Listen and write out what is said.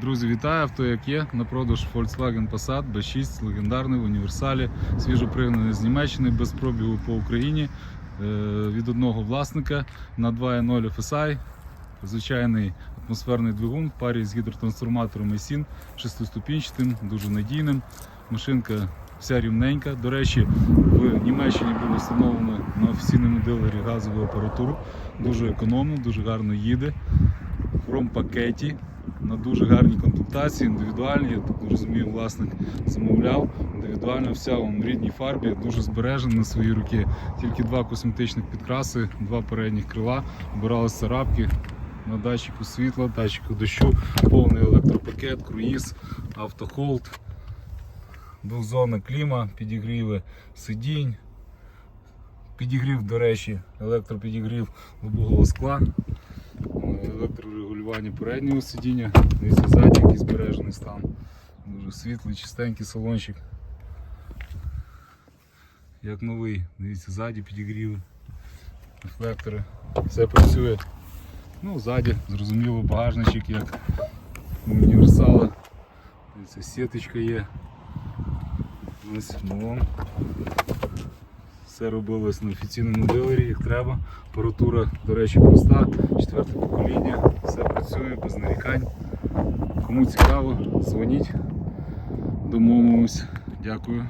Друзі, вітаю! Авто як є. На продаж Volkswagen Passat B6, легендарний в універсалі, свіжопригнаний з Німеччини, без пробігу по Україні е, від одного власника на 2.0 FSI. Звичайний атмосферний двигун в парі з гідротрансформатором ISIN, шестиступінчатим, дуже надійним. Машинка вся рівненька. До речі, в Німеччині було встановлено на офіційному дилері газову апаратуру. Дуже економно, дуже гарно їде. В хром-пакеті на дуже гарній комплектації, індивідуальні. Я так розумію, власник замовляв. Індивідуально вся в рідній фарбі, дуже збережена на свої руки. Тільки два косметичних підкраси, два передніх крила, обирали царапки. На датчику світла, датчику дощу, повний електропакет, круїз, автохолд, двохзонна кліма, підігріви сидінь, підігрів, до речі, електропідігрів лобового скла, е, електрорегулювання переднього сидіння, дивіться ззаді, який збережений стан. Дуже світлий, чистенький салончик. Як новий, дивіться, ззаді підігріви, рефлектори, все працює. Ну, ззаді, зрозуміло, багажничок, як у універсала. Дивіться, сіточка є. Ось вон. Все робилось на офіційному дилері, як треба. Апаратура, до речі, проста, четверте покоління, все працює без нарікань. Кому цікаво, дзвоніть, домовимось. Дякую.